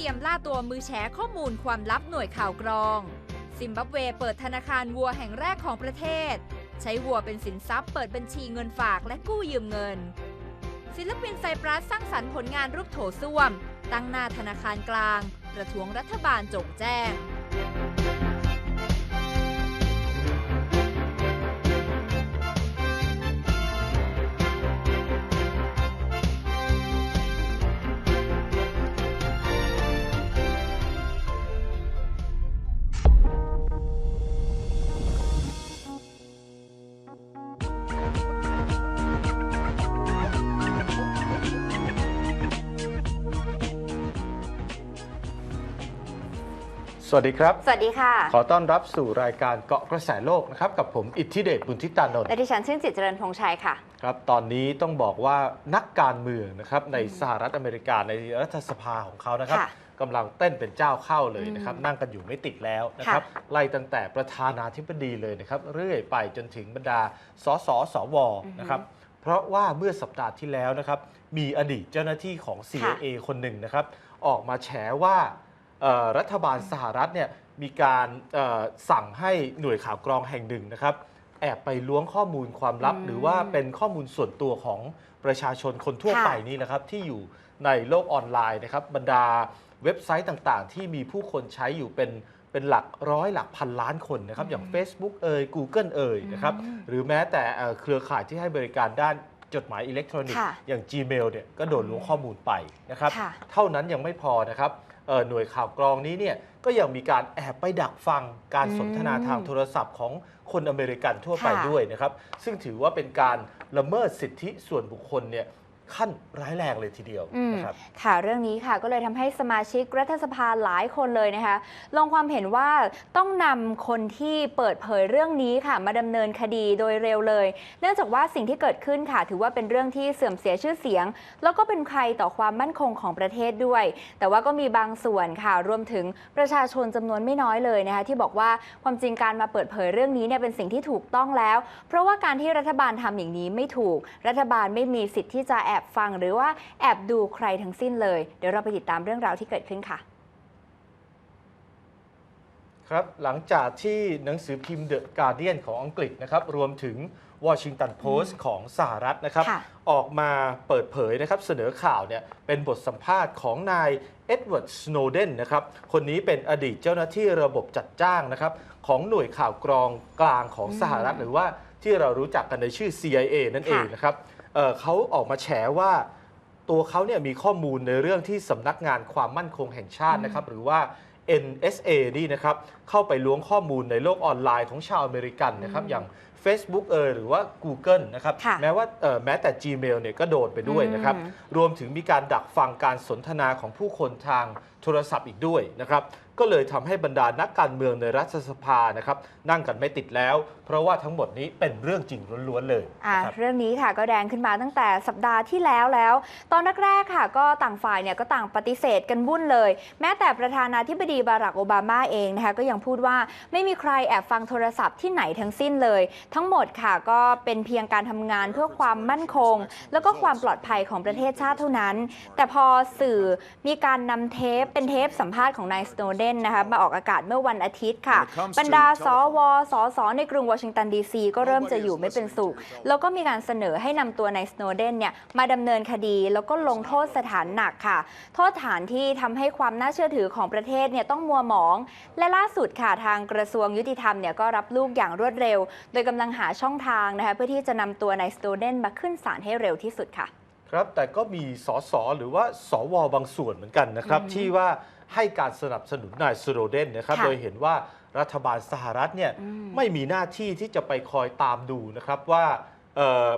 เตรียมล่าตัวมือแฉข้อมูลความลับหน่วยข่าวกรอง ซิมบับเว เปิดธนาคารวัวแห่งแรกของประเทศ ใช้วัวเป็นสินทรัพย์เปิดบัญชีเงินฝากและกู้ยืมเงิน ศิลปินไซปรัสสร้างสรรค์ผลงานรูปโถส้วม ตั้งหน้าธนาคารกลาง ประท้วงรัฐบาลจงแจ้ง สวัสดีครับ สวัสดีค่ะ ขอต้อนรับสู่รายการเกาะกระแสโลกนะครับ กับผมอิทธิเดชบุญทิตานนท์และดิฉันชื่นจิตเจริญพงษ์ชัยค่ะ ครับ ตอนนี้ต้องบอกว่านักการเมืองนะครับในสหรัฐอเมริกาในรัฐสภาของเขานะครับค่ะกำลังเต้นเป็นเจ้าเข้าเลยนะครับอืมนั่งกันอยู่ไม่ติดแล้วนะครับค่ะไล่ตั้งแต่ประธานาธิบดีเลยนะครับ เรื่อยไปจนถึงบรรดาสสสวนะครับ เพราะว่าเมื่อสัปดาห์ที่แล้วนะครับ มีอดีตเจ้าหน้าที่ของ CIA คนหนึ่งนะครับ ออกมาแฉว่าเอ่อ รัฐบาลสหรัฐเนี่ยมีการเอ่อสั่งให้หน่วยข่าวกรองแห่งหนึ่งนะครับ แอบไปล้วงข้อมูลความลับอืมหรือว่าเป็นข้อมูลส่วนตัวของประชาชนคนทั่วค่ะไปนี่นะครับ ที่อยู่ในโลกออนไลน์นะครับ บรรดาเว็บไซต์ต่างๆ ที่มีผู้คนใช้อยู่เป็นเป็นหลักร้อยหลักพันล้านคนนะครับ อย่าง Facebook เอ่ย Google เอ่ยนะครับอืมหรือแม้แต่เอ่อเครือข่ายที่ให้บริการด้านจดหมายอิเล็กทรอนิกส์ค่ะอย่าง Gmail เนี่ยก็โดนล้วงข้อมูลไปนะครับค่ะเท่านั้นยังไม่พอนะครับเอ่อ หน่วยข่าวกรองนี้เนี่ยก็ยังมีการแอบไปดักฟังการสนทนาอืมทางโทรศัพท์ของคนอเมริกันทั่วไปค่ะด้วยนะครับ ซึ่งถือว่าเป็นการละเมิดสิทธิส่วนบุคคลเนี่ย ขั้นร้ายแรงเลยทีเดียวอืมนะครับค่ะเรื่องนี้ค่ะก็เลยทำให้สมาชิกรัฐสภาหลายคนเลยนะคะ ลงความเห็นว่าต้องนำคนที่เปิดเผยเรื่องนี้ค่ะ มาดำเนินคดีโดยเร็วเลย เนื่องจากว่าสิ่งที่เกิดขึ้นค่ะ ถือว่าเป็นเรื่องที่เสื่อมเสียชื่อเสียง แล้วก็เป็นภัยต่อความมั่นคงของประเทศด้วย แต่ว่าก็มีบางส่วนค่ะรวมถึงประชาชนจำนวนไม่น้อยเลยนะคะที่บอกว่าความจริงการมาเปิดเผยเรื่องนี้เนี่ยเป็นสิ่งที่ถูกต้องแล้ว เพราะว่าการที่รัฐบาลทำอย่างนี้ไม่ถูก รัฐบาลไม่มีสิทธิ์ที่จะแอบฟังหรือว่าแอบดูใครทั้งสิ้นเลย เดี๋ยวเราไปติดตามเรื่องราวที่เกิดขึ้นค่ะ ครับ หลังจากที่หนังสือพิมพ์ The Guardian ของอังกฤษนะครับ รวมถึง Washington Post ของสหรัฐนะครับค่ะออกมาเปิดเผยนะครับเสนอข่าวเนี่ยเป็นบทสัมภาษณ์ของนายเอ็ดเวิร์ดสโนเดนนะครับ คนนี้เป็นอดีตเจ้าหน้าที่ระบบจัดจ้างนะครับ ของหน่วยข่าวกรองกลางของสหรัฐ หรือว่าที่เรารู้จักกันในชื่อ CIA นั่นเองนะครับ เอ่อเขาออกมาแฉว่าตัวเขาเนี่ยมีข้อมูลในเรื่องที่สำนักงานความมั่นคงแห่งชาตินะครับ หรือว่า NSA นี่นะครับ เข้าไปล้วงข้อมูลในโลกออนไลน์ของชาวอเมริกันนะครับ อย่าง Facebook เอยหรือว่า Google นะครับค่ะแม้ว่าเอ่อแม้แต่ Gmail เนี่ยก็โดนไปด้วยนะครับ อืม รวมถึงมีการดักฟังการสนทนาของผู้คนทางโทรศัพท์อีกด้วยนะครับ ก็เลยทำให้บรรดานักการเมืองในรัฐสภานะครับนั่งกันไม่ติดแล้ว เพราะว่าทั้งหมดนี้เป็นเรื่องจริงล้วนๆเลยอะนะครับ เรื่องนี้ค่ะก็แดงขึ้นมาตั้งแต่สัปดาห์ที่แล้วแล้ว ตอนแรกๆค่ะ ก็ต่างฝ่ายเนี่ยก็ต่างปฏิเสธกันวุ่นเลย แม้แต่ประธานาธิบดีบารักโอบามาเองนะคะก็ยังพูดว่าไม่มีใครแอบฟังโทรศัพท์ที่ไหนทั้งสิ้นเลยทั้งหมดค่ะก็เป็นเพียงการทำงานเพื่อความมั่นคง แล้วก็ความปลอดภัยของประเทศชาติเท่านั้น แต่พอสื่อมีการนำเทปเป็นเทปสัมภาษณ์ของนายสโนเดนนะคะมาออกอากาศเมื่อวันอาทิตย์ค่ะ บรรดาสวสสในกรุงวอชิงตันดีซีก็เริ่มจะอยู่ไม่เป็นสุข แล้วก็มีการเสนอให้นำตัวนายสโนเดนเนี่ยมาดำเนินคดี แล้วก็ลงโทษสถานหนักค่ะ โทษฐานที่ทำให้ความน่าเชื่อถือของประเทศเนี่ยต้องมัวหมอง และล่าสุดค่ะทางกระทรวงยุติธรรมเนี่ยก็รับลูกอย่างรวดเร็ว โดยกำลังหาช่องทางนะคะเพื่อที่จะนำตัวนายสโนเดนมาขึ้นศาลให้เร็วที่สุดค่ะ ครับ แต่ก็มีสสหรือว่าสวบางส่วนเหมือนกันนะครับอืมที่ว่าให้การสนับสนุนนายสโนเดนนะครับค่ะโดยเห็นว่ารัฐบาลสหรัฐเนี่ยอืมไม่มีหน้าที่ที่จะไปคอยตามดูนะครับว่าเอ่อ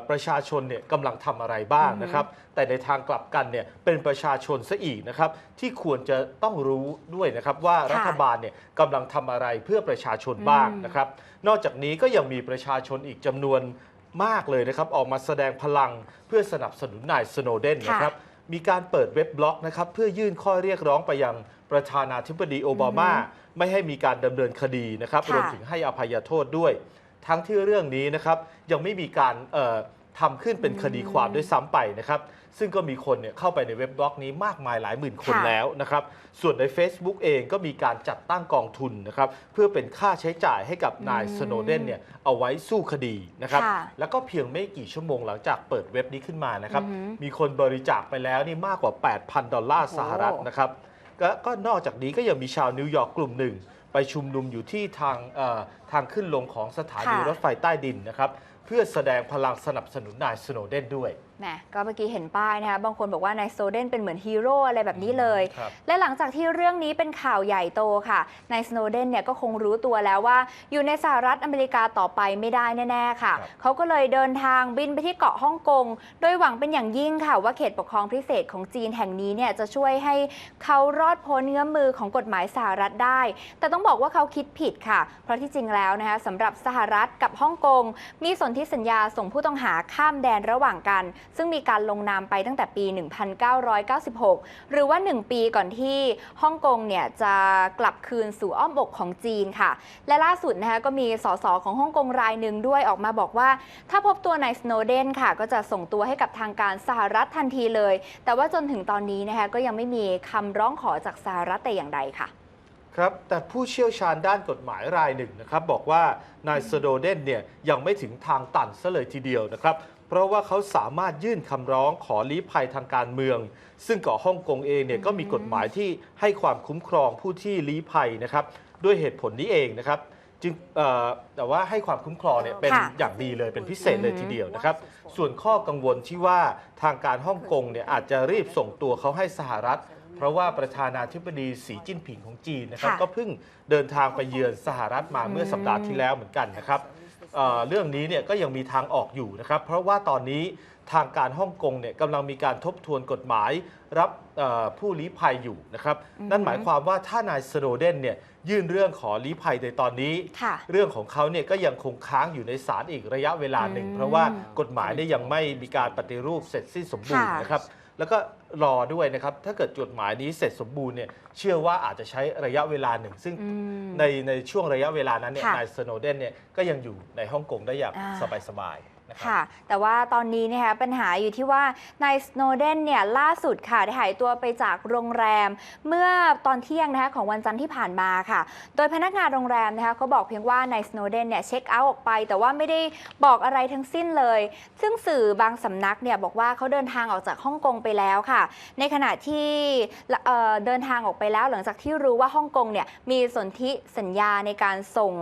ประชาชนเนี่ยกำลังทำอะไรบ้างนะครับ แต่ในทางกลับกันเนี่ยเป็นประชาชนซะอีกนะครับที่ควรจะต้องรู้ด้วยนะครับว่าค่ะรัฐบาลเนี่ยกำลังทำอะไรเพื่อประชาชนบ้างอืมนะครับ นอกจากนี้ก็ยังมีประชาชนอีกจำนวนมากเลยนะครับ ออกมาแสดงพลังเพื่อสนับสนุนนายสโนเดนนะครับมีการเปิดเว็บบล็อกนะครับเพื่อยื่นข้อเรียกร้องไปยังประธานาธิบดีโอบามา ไม่ให้มีการดำเนินคดีนะครับค่ะรวมถึงให้อภัยโทษด้วย ทั้งที่เรื่องนี้นะครับยังไม่มีการเอ่อทำขึ้นเป็นคดีความด้วยซ้ำไปนะครับซึ่งก็มีคนเนี่ยเข้าไปในเว็บบล็อกนี้มากมายหลายหมื่นคนค่ะแล้วนะครับ ส่วนใน Facebook เองก็มีการจัดตั้งกองทุนนะครับเพื่อเป็นค่าใช้จ่ายให้กับนายอืมสโนเดนเนี่ยเอาไว้สู้คดีนะครับค่ะแล้วก็เพียงไม่กี่ชั่วโมงหลังจากเปิดเว็บนี้ขึ้นมานะครับอือหือมีคนบริจาคไปแล้วนี่มากกว่า 8,000 ดอลลาร์โอ้โหสหรัฐนะครับก็ก็นอกจากนี้ก็ยังมีชาวนิวยอร์กกลุ่มหนึ่ง ไปชุมนุมอยู่ที่ทางเอ่อทางขึ้นลงของสถานีค่ะรถไฟใต้ดินนะครับ เพื่อแสดงพลังสนับสนุนนายสโนเดนด้วย แหมก็เมื่อกี้เห็นป้ายนะคะบางคนบอกว่านายสโนเดนเป็นเหมือนฮีโร่อะไรแบบนี้เลย ครับและหลังจากที่เรื่องนี้เป็นข่าวใหญ่โตค่ะนายสโนเดนเนี่ยก็คงรู้ตัวแล้วว่า อยู่ในสหรัฐอเมริกาต่อไปไม่ได้แน่ๆค่ะ ครับ เขาก็เลยเดินทางบินไปที่เกาะฮ่องกง โดยหวังเป็นอย่างยิ่งค่ะ ว่าเขตปกครองพิเศษของจีนแห่งนี้เนี่ยจะช่วยให้เขารอดพ้นเงื้อมมือของกฎหมายสหรัฐได้ แต่ต้องบอกว่าเขาคิดผิดค่ะ เพราะที่จริงแล้วนะคะสำหรับสหรัฐกับฮ่องกงมีสนธิสัญญาส่งผู้ต้องหาข้ามแดนระหว่างกันซึ่งมีการลงนามไปตั้งแต่ปี 1996 หรือว่า 1 ปีก่อนที่ฮ่องกงเนี่ยจะกลับคืนสู่อ้อมอกของจีนค่ะ และล่าสุดนะคะก็มีสสของฮ่องกงรายหนึ่งด้วยออกมาบอกว่า ถ้าพบตัวนายสโนเดนค่ะ ก็จะส่งตัวให้กับทางการสหรัฐทันทีเลย แต่ว่าจนถึงตอนนี้นะคะก็ยังไม่มีคำร้องขอจากสหรัฐแต่อย่างใดค่ะครับแต่ผู้เชี่ยวชาญด้านกฎหมายรายหนึ่งนะครับ บอกว่านายสโดเดนเนี่ยยังไม่ถึงทางตันซะเลยทีเดียวนะครับ เพราะว่าเขาสามารถยื่นคำร้องขอลี้ภัยทางการเมือง ซึ่งเกาะฮ่องกงเองเนี่ยก็มีกฎหมายที่ให้ความคุ้มครองผู้ที่ลี้ภัยนะครับด้วยเหตุผลนี้เองนะครับจึงเอ่อแต่ว่าให้ความคุ้มครองเนี่ยเป็นค่ะอย่างดีเลยเป็นพิเศษเลยทีเดียวนะครับ ส่วนข้อกังวลที่ว่าทางการฮ่องกงเนี่ยอาจจะรีบส่งตัวเขาให้สหรัฐ เพราะว่าประธานาธิบดีสีจิ้นผิงของจีนนะครับค่ะก็เพิ่งเดินทางไปเยือนสหรัฐมาเมื่อสัปดาห์ที่แล้วเหมือนกันนะครับ เอ่อเรื่องนี้เนี่ยก็ยังมีทางออกอยู่นะครับ เพราะว่าตอนนี้ทางการฮ่องกงเนี่ยกำลังมีการทบทวนกฎหมายรับเอ่อผู้ลี้ภัยอยู่นะครับอือฮึนั่นหมายความว่าถ้านายสโนเดนเนี่ยยื่นเรื่องขอลี้ภัยในตอนนี้ค่ะเรื่องของเขาเนี่ยก็ยังคงค้างอยู่ในศาลอีกระยะเวลาหนึ่งอืมเพราะว่ากฎหมายเนี่ยยังไม่มีการปฏิรูปเสร็จสิ้นสมบูรณ์ค่ะนะครับ แล้วก็ รอด้วยนะครับ ถ้าเกิดกฎหมายนี้เสร็จสมบูรณ์เนี่ยเชื่อว่าอาจจะใช้ระยะเวลาหนึ่ง ซึ่งอืมในในช่วงระยะเวลานั้นเนี่ยค่ะนายสโนเดนเนี่ยก็ยังอยู่ในฮ่องกงได้อย่างอ่า สบายๆนะ ค่ะ แต่ว่าตอนนี้นะคะปัญหาอยู่ที่ว่านายสโนเดนเนี่ยล่าสุดค่ะได้หายตัวไปจากโรงแรม เมื่อตอนเที่ยงนะคะของวันจันทร์ที่ผ่านมาค่ะ โดยพนักงานโรงแรมนะคะเขาบอกเพียงว่านายสโนเดนเนี่ยเช็คเอาท์ออกไป แต่ว่าไม่ได้บอกอะไรทั้งสิ้นเลย ซึ่งสื่อบางสำนักเนี่ยบอกว่าเขาเดินทางออกจากฮ่องกงไปแล้วค่ะ ในขณะที่เอ่อเดินทางออกไปแล้วหลังจากที่รู้ว่าฮ่องกงเนี่ยมีสนธิสัญญาในการส่ง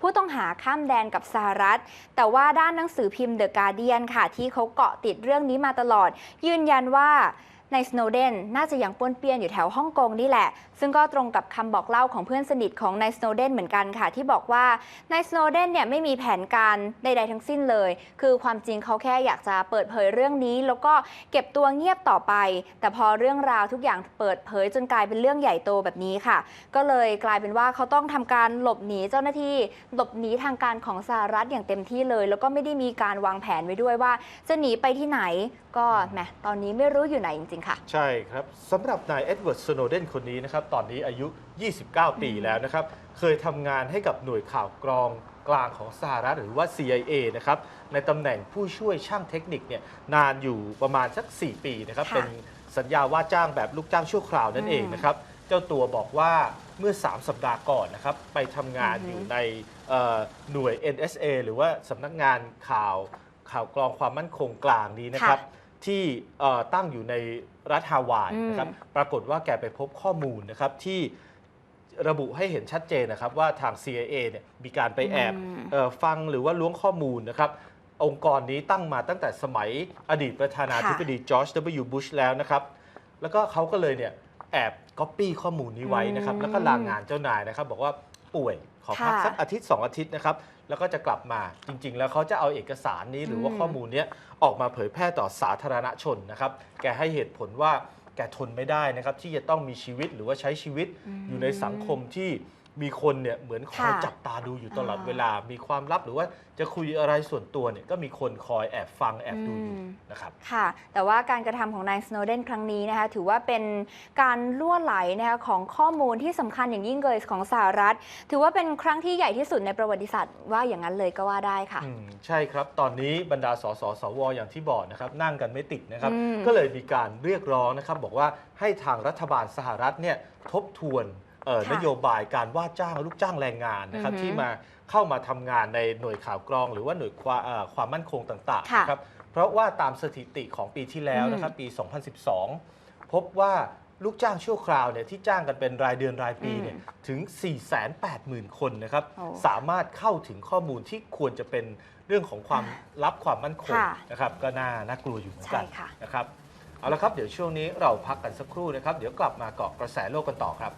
ผู้ต้องหาข้ามแดนกับสหรัฐ แต่ว่าด้านหนังสือพิมพ์ The Guardian ค่ะ ที่เขาเกาะติดเรื่องนี้มาตลอด ยืนยันว่า ในสโนเดนน่าจะยังป้วนเปี้ยนอยู่แถวฮ่องกงนี่แหละ ซึ่งก็ตรงกับคำบอกเล่าของเพื่อนสนิทของนายสโนเดนเหมือนกันค่ะ ที่บอกว่านายสโนเดนเนี่ยไม่มีแผนการใดๆทั้งสิ้นเลย คือความจริงเขาแค่อยากจะเปิดเผยเรื่องนี้ แล้วก็เก็บตัวเงียบต่อไป แต่พอเรื่องราวทุกอย่างเปิดเผยจนกลายเป็นเรื่องใหญ่โตแบบนี้ค่ะ ก็เลยกลายเป็นว่าเขาต้องทำการหลบหนีเจ้าหน้าที่ หลบหนีทางการของสหรัฐอย่างเต็มที่เลย แล้วก็ไม่ได้มีการวางแผนไว้ด้วยว่า จะหนีไปที่ไหนก็แหมตอนนี้ไม่รู้อยู่ไหนจริงๆค่ะ ใช่ครับสำหรับนายเอ็ดเวิร์ดสโนเดนคนนี้นะครับ ตอนนี้อายุ 29 ปีแล้วนะครับ เคยทำงานให้กับหน่วยข่าวกรองกลางของสหรัฐหรือว่า CIA นะครับ ในตำแหน่งผู้ช่วยช่างเทคนิคเนี่ยนานอยู่ประมาณสัก 4 ปีนะครับ ค่ะเป็นสัญญาว่าจ้างแบบลูกจ้างชั่วคราวนั่นเองนะครับ เจ้าตัวบอกว่าเมื่อ 3 สัปดาห์ก่อนนะครับ ไปทำงานอือฮึอยู่ในเอ่อหน่วย NSA หรือว่าสำนักงานข่าวข่าวกรองความมั่นคงกลางนี้นะครับที่เอ่อตั้งอยู่ในรัฐฮาวายนะครับปรากฏว่าแกไปพบข้อมูลนะครับที่ระบุให้เห็นชัดเจนนะครับว่าทาง CIA เนี่ยมีการไปแอบอืมเอ่อฟังหรือว่าล้วงข้อมูลนะครับ องค์กรนี้ตั้งมาตั้งแต่สมัยอดีตประธานาธิบดีจอร์จ W. บุชแล้วนะครับ แล้วก็เขาก็เลยเนี่ยแอบก๊อปปี้ข้อมูลนี้ไว้นะครับอืมแล้วก็ลางงานเจ้านายนะครับ บอกว่าป่วยขอพักค่ะสักอาทิตย์ 2 อาทิตย์นะครับ แล้วก็จะกลับมาจริง ๆ แล้วเขาจะเอาเอกสารนี้หรือว่าอืมข้อมูลเนี้ยออกมาเผยแพร่ต่อสาธารณชนนะครับ แกให้เหตุผลว่าแกทนไม่ได้นะครับที่จะต้องมีชีวิตหรือว่าใช้ชีวิตอืมอยู่ในสังคมที่ มีคนเนี่ยเหมือนคอยค่ะจับตาดูอยู่ตลอดอ่า เวลา มีความลับหรือว่าจะคุยอะไรส่วนตัวเนี่ยก็มีคนคอยแอบฟังแอบดูอยู่อืมนะครับ ค่ะ แต่ว่าการกระทำของนายสโนเดนครั้งนี้นะคะ ถือว่าเป็นการล่วไหลนะคะของข้อมูลที่สำคัญอย่างยิ่งเลยของสหรัฐ ถือว่าเป็นครั้งที่ใหญ่ที่สุดในประวัติศาสตร์ว่าอย่างนั้นเลยก็ว่าได้ค่ะ อืมใช่ครับ ตอนนี้บรรดาสสสวอย่างที่บอกนะครับ นั่งกันไม่ติดนะครับ อืมก็เลยมีการเรียกร้องนะครับ บอกว่าให้ทางรัฐบาลสหรัฐเนี่ยทบทวนเอ่อค่ะ นโยบายการว่าจ้างลูกจ้างแรงงานนะครับอือฮึที่มาเข้ามาทำงานในหน่วยข่าวกรอง หรือว่าหน่วยความเอ่อความมั่นคงต่างๆค่ะนะครับเพราะว่าตามสถิติของปีที่แล้วนะครับปี 2012 พบว่าลูกจ้างชั่วคราวเนี่ยที่จ้างกันเป็นรายเดือนรายปีเนี่ยอืมถึง 480,000 คนนะครับโอ้สามารถเข้าถึงข้อมูลที่ควรจะเป็นเรื่องของความลับความมั่นคงค่ะนะครับ ก็น่าน่ากลัวอยู่เหมือนกันใช่ค่ะนะครับเอาละครับ เดี๋ยวช่วงนี้เราพักกันสักครู่นะครับ เดี๋ยวกลับมาเกาะกระแสโลกกันต่อครับ